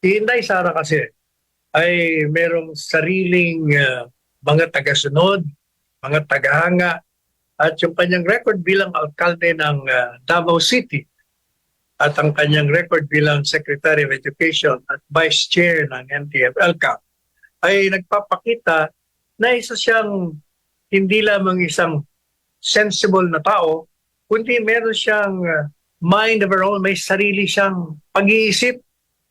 Si Inday Sara kasi ay merong sariling ah, mga tagasunod, mga tagahanga, at yung kanyang record bilang alkalde ng ah, Davao City at ang kanyang record bilang Secretary of Education at Vice Chair ng NTF-ELCA ay nagpapakita na isa siyang hindi lamang isang sensible na tao, kundi meron siyang uh, mind of her own, may sarili siyang pag-iisip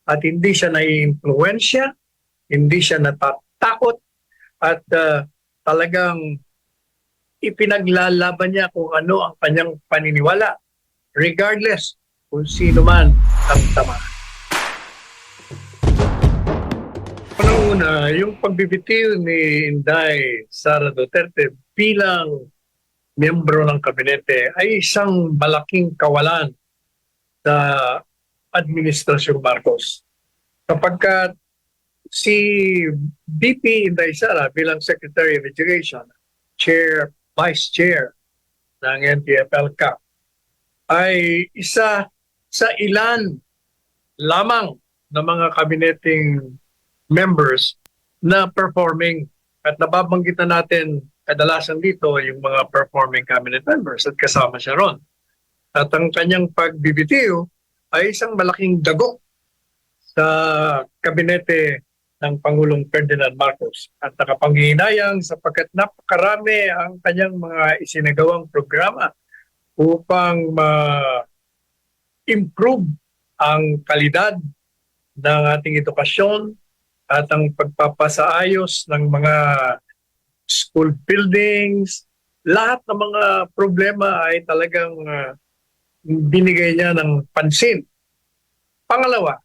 at hindi siya nai-influensya, hindi siya natatakot at uh, talagang ipinaglalaban niya kung ano ang kanyang paniniwala regardless kung sino man ang tama. Unang-una, yung pagbibitiw ni Inday Sara Duterte bilang miyembro ng kabinete ay isang malaking kawalan sa Administrasyong Marcos. Kapag si BP Inday Sara bilang Secretary of Education, Chair, Vice Chair ng NTF-ELCA, ay isa sa ilan lamang ng mga kabineting members na performing at nababanggit na natin kadalasan dito yung mga performing cabinet members at kasama siya ron. At ang kanyang pagbibitiw ay isang malaking dagok sa kabinete ng Pangulong Ferdinand Marcos. At nakapanghihinayang sapagkat napakarami ang kanyang mga isinagawang programa upang ma-improve ang kalidad ng ating edukasyon at ang pagpapasaayos ng mga school buildings, lahat ng mga problema ay talagang ah, binigay niya ng pansin. Pangalawa,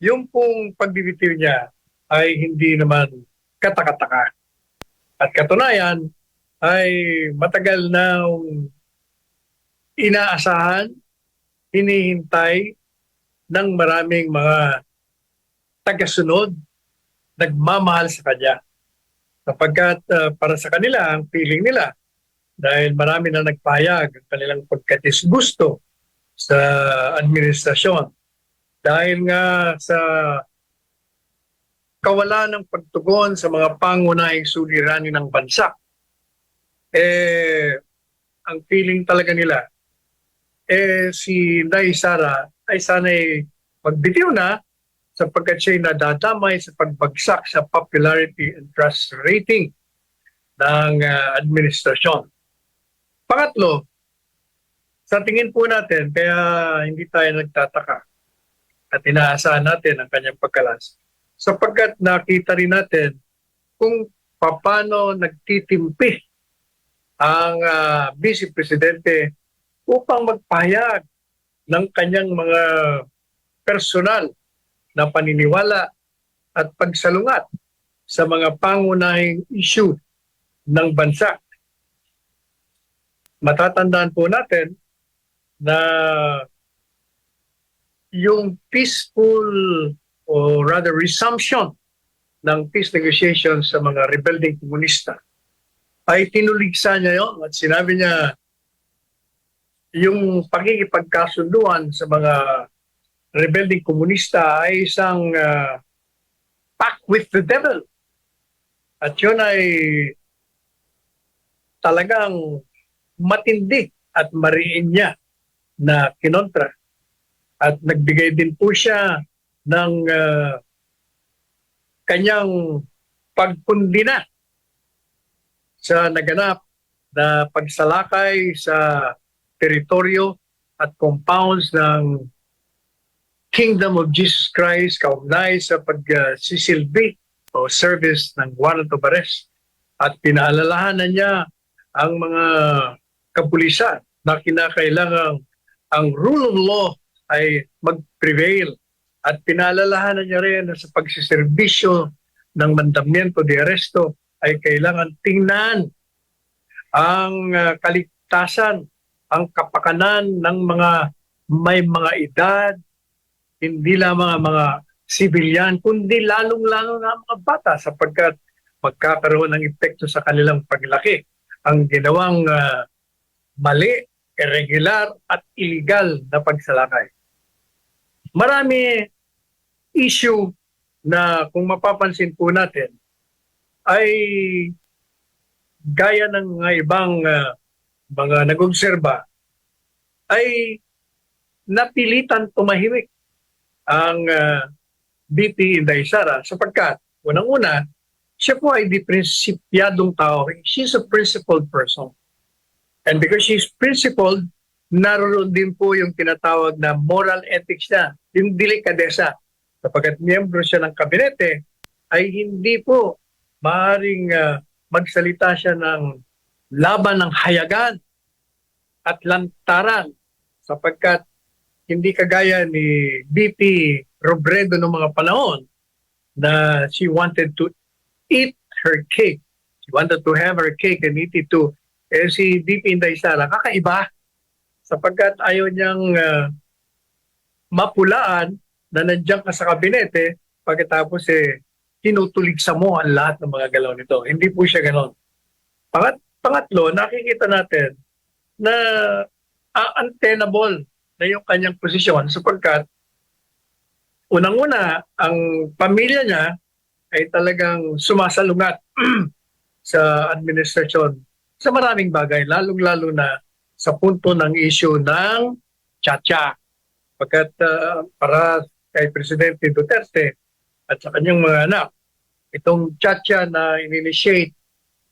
yung pong pagbibitiw niya ay hindi naman katakataka. At katunayan ay matagal na inaasahan, hinihintay ng maraming mga tagasunod, nagmamahal sa kanya. Sapagkat ah, para sa kanila, ang feeling nila, dahil marami na nagpahayag ang kanilang pagkatisgusto sa administrasyon. Dahil nga sa kawalan ng pagtugon sa mga pangunahing suliranin ng bansa, eh, ang feeling talaga nila, eh, si Nay Sara ay sana'y magbitiw na sapagkat siya'y nadadamay sa pagbagsak sa popularity and trust rating ng ah, administrasyon. Pangatlo, sa tingin po natin, kaya hindi tayo nagtataka at inaasahan natin ang kanyang pagkalas sapagkat nakita rin natin kung paano nagtitimpi ang ah, Vice Presidente upang magpahayag ng kanyang mga personal na paniniwala at pagsalungat sa mga pangunahing issue ng bansa. Matatandaan po natin na yung peaceful or rather resumption ng peace negotiations sa mga rebelding komunista ay tinuligsa niya yon at sinabi niya yung pagkikipagkasunduan sa mga rebelding komunista ay isang uh, pact with the devil. At yun ay talagang matindi at mariin niya na kinontra. At nagbigay din po siya ng uh, kanyang pagpundina sa naganap na pagsalakay sa teritoryo at compounds ng Kingdom of Jesus Christ kaugnay sa pagsisilbi o service ng warrant of arrest at pinaalalahanan niya ang mga kapulisan na kinakailangang ang rule of law ay mag-prevail at pinaalalahanan niya rin na sa pagsiservisyo ng mandamiento de aresto ay kailangan tingnan ang uh, kaligtasan, ang kapakanan ng mga may mga edad, hindi lamang ang mga sibilyan, kundi lalong-lalo na mga bata sapagkat magkakaroon ng epekto sa kanilang paglaki. Ang ginawang uh, mali, irregular at illegal na pagsalakay. Marami issue na kung mapapansin po natin ay gaya ng ibang ah, mga nag-obserba ay napilitan tumahimik ang ah, BP Inday sapagkat unang-una siya po ay di prinsipyadong tao. She's a principled person. And because she's principled, naroon din po yung tinatawag na moral ethics niya, yung delikadesa. Kapag miyembro siya ng kabinete, ay hindi po maaaring ah, magsalita siya ng laban ng hayagan at lantaran sapagkat hindi kagaya ni BP Robredo noong mga panahon na she wanted to eat her cake. She wanted to have her cake and eat it too. Eh si BP Inday Sara, kakaiba sapagkat ayaw niyang ah, mapulaan na nandiyan ka sa kabinete pagkatapos eh tinutuligsa mo ang lahat ng mga galaw nito. Hindi po siya ganon. Pangat, pangatlo, nakikita natin na uh, untenable na yung kanyang posisyon sapagkat unang-una, ang pamilya niya ay talagang sumasalungat sa administrasyon sa maraming bagay, lalong-lalo na sa punto ng issue ng chacha. Pagkat ah, para kay Presidente Duterte at sa kanyang mga anak, itong chacha na in-initiate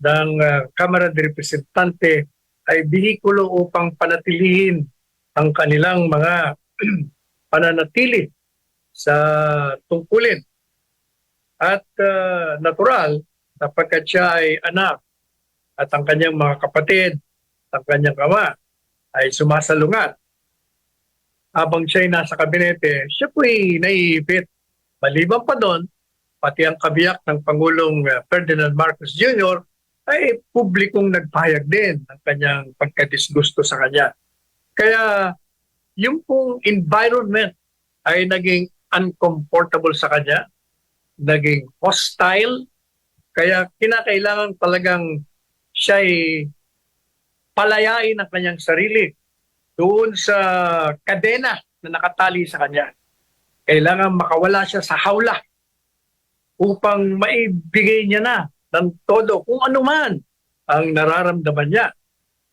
ng ah, Kamara de Representante ay bihikulo upang panatilihin ang kanilang mga pananatili sa tungkulin. At ah, natural, sapagkat siya ay anak at ang kanyang mga kapatid, ang kanyang ama ay sumasalungat. Habang siya ay nasa kabinete, siya po'y naiipit. Maliban pa doon, pati ang kabiyak ng Pangulong ah, Ferdinand Marcos Jr. ay publikong nagpahayag din ng kanyang pagkadisgusto sa kanya. Kaya yung pong environment ay naging uncomfortable sa kanya, naging hostile, kaya kinakailangan talagang siya ay palayain ang kanyang sarili doon sa kadena na nakatali sa kanya. Kailangan makawala siya sa hawla upang maibigay niya na ng todo kung ano man ang nararamdaman niya.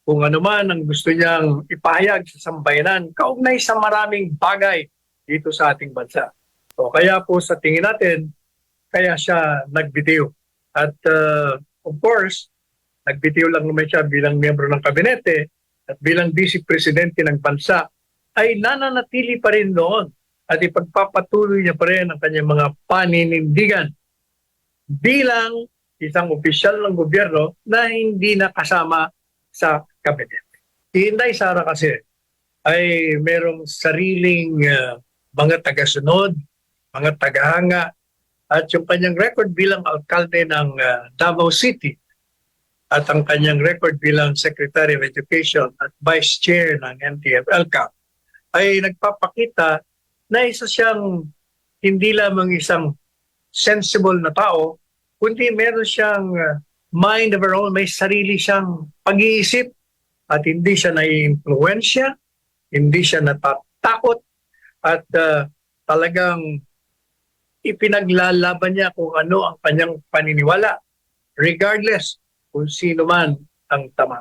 Kung ano man ang gusto niyang ipahayag sa sambayanan, kaugnay sa maraming bagay dito sa ating bansa. O kaya po sa tingin natin, kaya siya nagbitiw. At uh, of course, nagbitiw lang naman siya bilang miyembro ng kabinete at bilang vice presidente ng bansa ay nananatili pa rin doon at ipagpapatuloy niya pa rin ang kanyang mga paninindigan bilang isang opisyal ng gobyerno na hindi nakasama sa kabinete. Si Inday Sara kasi ay merong sariling uh, mga tagasunod, mga tagahanga, at yung kanyang record bilang alkalde ng uh, Davao City at ang kanyang record bilang Secretary of Education at Vice Chair ng NTF-ELCAP ay nagpapakita na isa siyang hindi lamang isang sensible na tao, kundi meron siyang uh, mind of her own, may sarili siyang pag-iisip at hindi siya nai-influensya, hindi siya natatakot at uh, talagang ipinaglalaban niya kung ano ang kanyang paniniwala. Regardless kung sino man ang tama.